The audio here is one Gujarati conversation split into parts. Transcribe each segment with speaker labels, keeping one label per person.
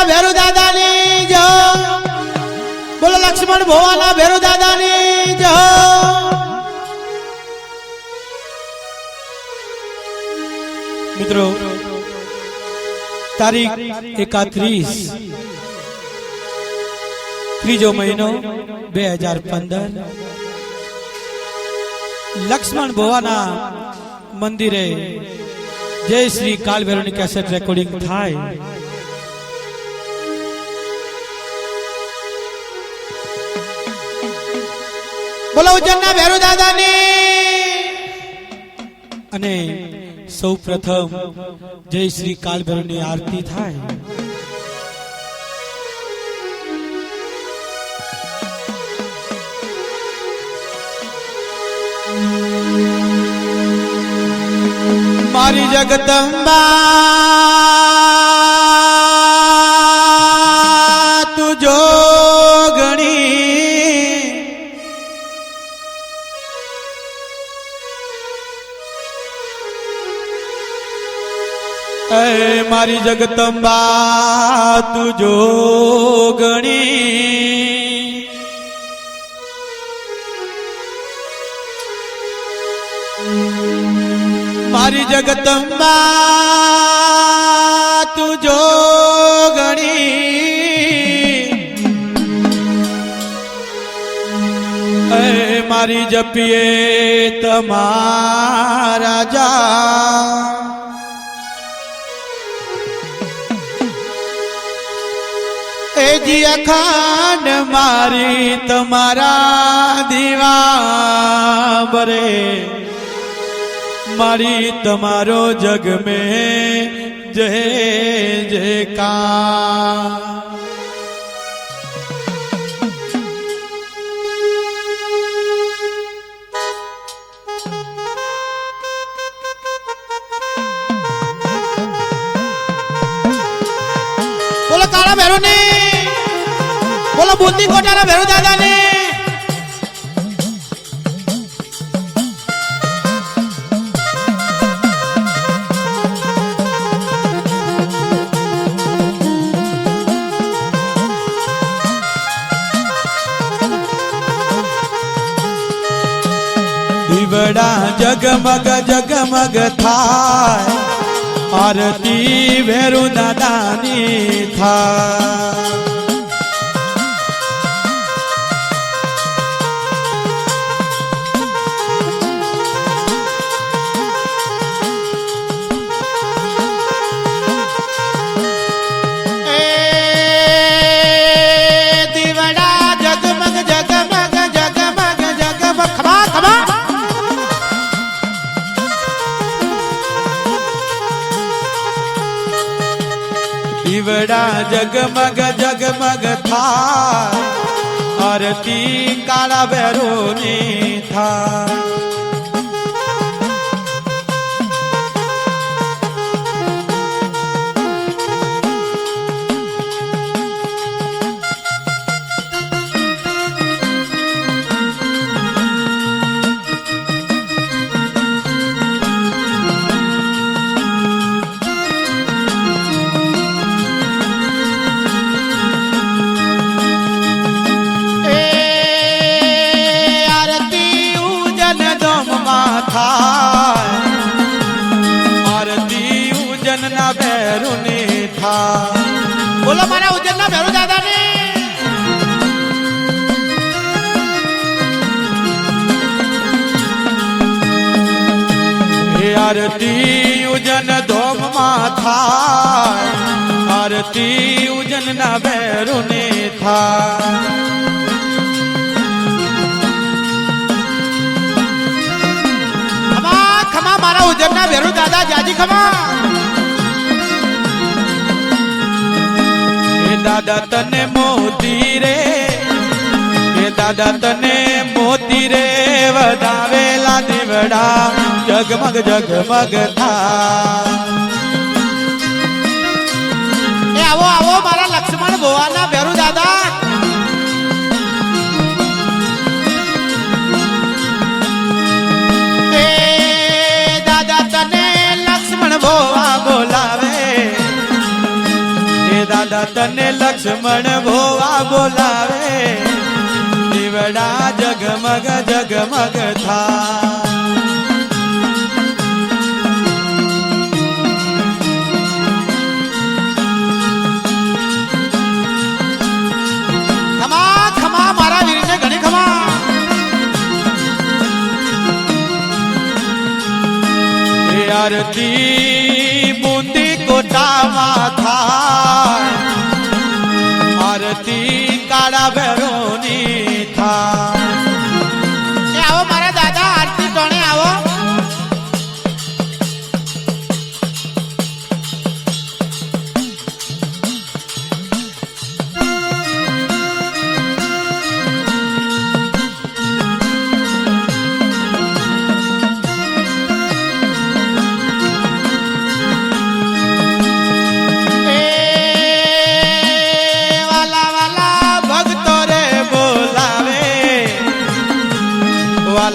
Speaker 1: ઉજ્જૈનના ભેરુ દાદાની જય. બોલો લક્ષ્મણ ભોવાના ભેરુ દાદાની જય. મિત્રો, તારીખ એકાત્રીસ, ત્રીજો મહિનો બે હજાર પંદર. લક્ષ્મણ ભોવાના મંદિરે જય શ્રી કાલભૈરવની કેસેટ રેકોર્ડિંગ થાય. બોલો ઉજ્જૈનના ભેરુ દાદાની. અને સૌ પ્રથમ જય શ્રી કાલભૈરવની આરતી થાય. મારી જગદંબા મારી જગતંબા તું જોગણી મારી જગતંબા તું જોગણી એ મારી જપીએ તમારા જા. જી અખાંડ મારી તમારા દીવા બરે મારી તમારો જગ મેં જય જય બોલો બુંદી કોટાના ભેરો દાદા ને દીવડા જગમગ જગમગ થાય. આરતી ભેરુ દાદાની થાય. દીવડા જગમગ જગમગ થા આરતી કાળા ભેરોની થાય ઉજન ના ભેરુની થા બોલો મારા ઉજન ના ભેરુ દાદા ને આરતી ઉજન ધોમમાં થાય આરતી ઉજન ના ભેરુને ને ખમા મારા ઉજન ના ભેરુ દાદા જાજી ખમા. દાદા તને મોતી રે. એ દાદા તને મોતી રે. વધાવેલા દીવડા જગમગ જગમગ થા. દાદા તને લક્ષ્મણ ભોવા બોલાવે. દીવડા જગમગ જગમગ થા. આરતી બુંદી કોટામાં આરતી કાળા ભેરોની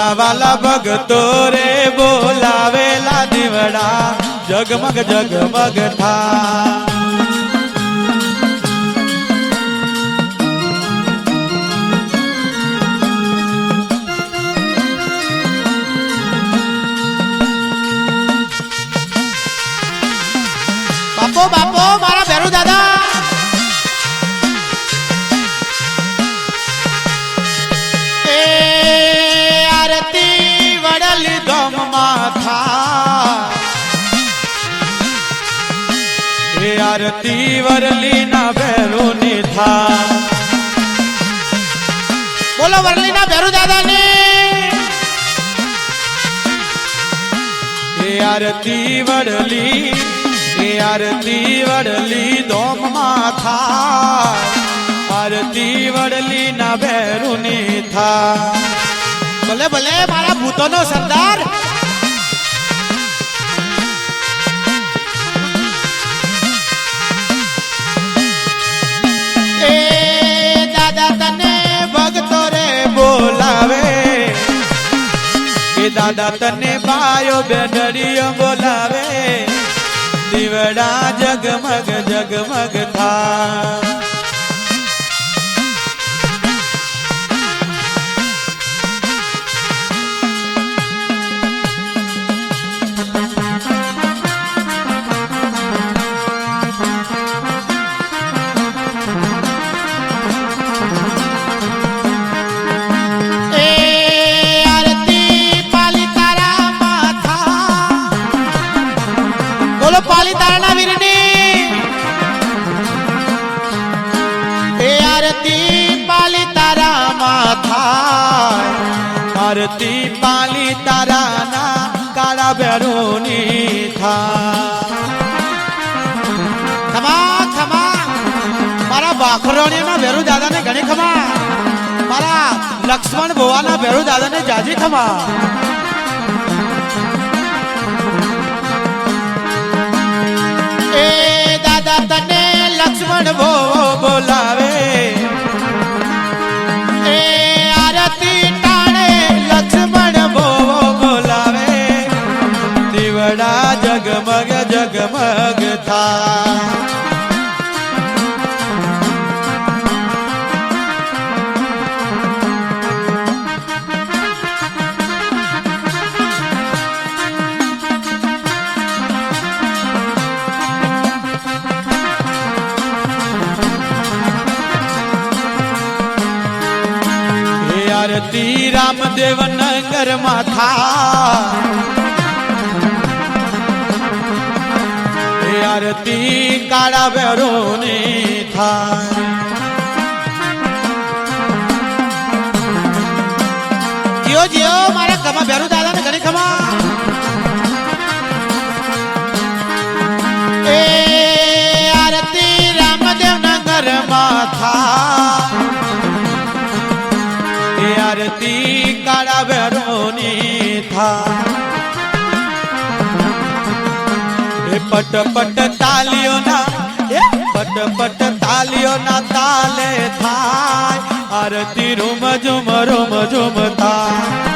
Speaker 1: વાલા વાલા ભક્તો રે બોલાવેલા દીવડા જગમગ જગમગ થા બાપો બાપો આરતી વરલી ના ભેરો ની બોલો વરલી ના ભેરુ દાદા ને આરતી વડલી, એ આરતી વડલી દોમ માથા આરતી વડલી ના ભેરુની થા ભલે ભલે, મારા ભૂતોનો સરદાર દાદા તને બાયો બેડડીઓ બોલાવે દીવડા જગમગ જગમગ થા. આરતી પાલી તારાના કાળા બેરોની થા ખમા ખમા. મારા બાખરોણીના ભેરુ દાદાને ઘણી ખમા. મારા લક્ષ્મણ ભોવાના ભેરુ દાદાને જાજી ખમા. જગમગ થા આરતી રામદેવ નગર માથા હે આરતી કાળા ભેરો ને થાય. જીઓ જીઓ, મારા ખમા ભેરુ દાદા ને ઘરે ખમા. એ આરતી રામદેવ ના ઘરમાં થા આરતી કાળા ભેરોની થા એ પટ પટ તાલીઓના, એ પટ પટ તાલીઓના તાલે થાય. આરતી રૂમ ઝુમ રૂમ ઝુમ થાય.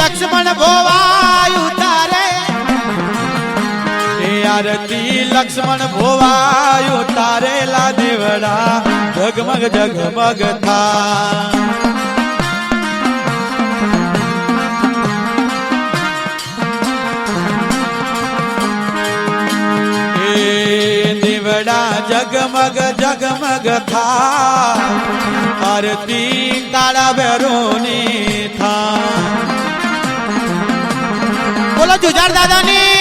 Speaker 1: લક્ષ્મણ ભોવાય લક્ષ્મણ ભોવાયુ આરતી લક્ષ્મણ ભોવાય તારેલા દેવડા જગમગ જગમગ થા દેવડા જગમગ જગમગ થા. આરતી કાળા ભેરોની થા. બોલો જુજાર દાદાની.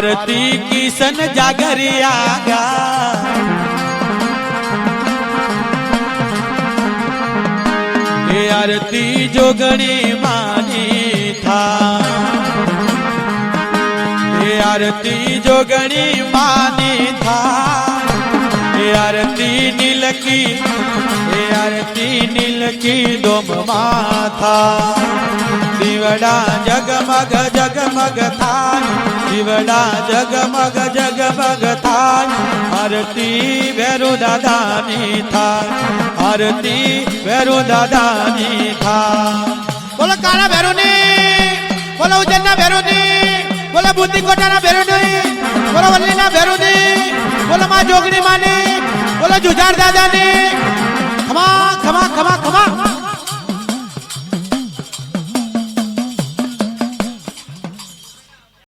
Speaker 1: આરતી કિશન જાગરિયા ગા એ આરતી જોગણી માની થા એ આરતી જોગણી માની થા એ આરતી નીલકી, એ આરતી નીલકી ડોમ માથા દીવડા જગમગ જગમગ થાય દીવડા જગમગ જગમગ થાય આરતી ભેરુ દાદાની થાય આરતી ભેરુ દાદાની થાય બોલો કાળા ભેરુની, બોલો ઉજ્જૈનના ભેરુની, બોલો બુદ્ધિ કોટાના ભેરુની, બોલો વલ્લીના ભેરુની, બોલો માં જોગણી માની બોલો જુજાર દાદાની. ખમા ખમા ખમા ખમા.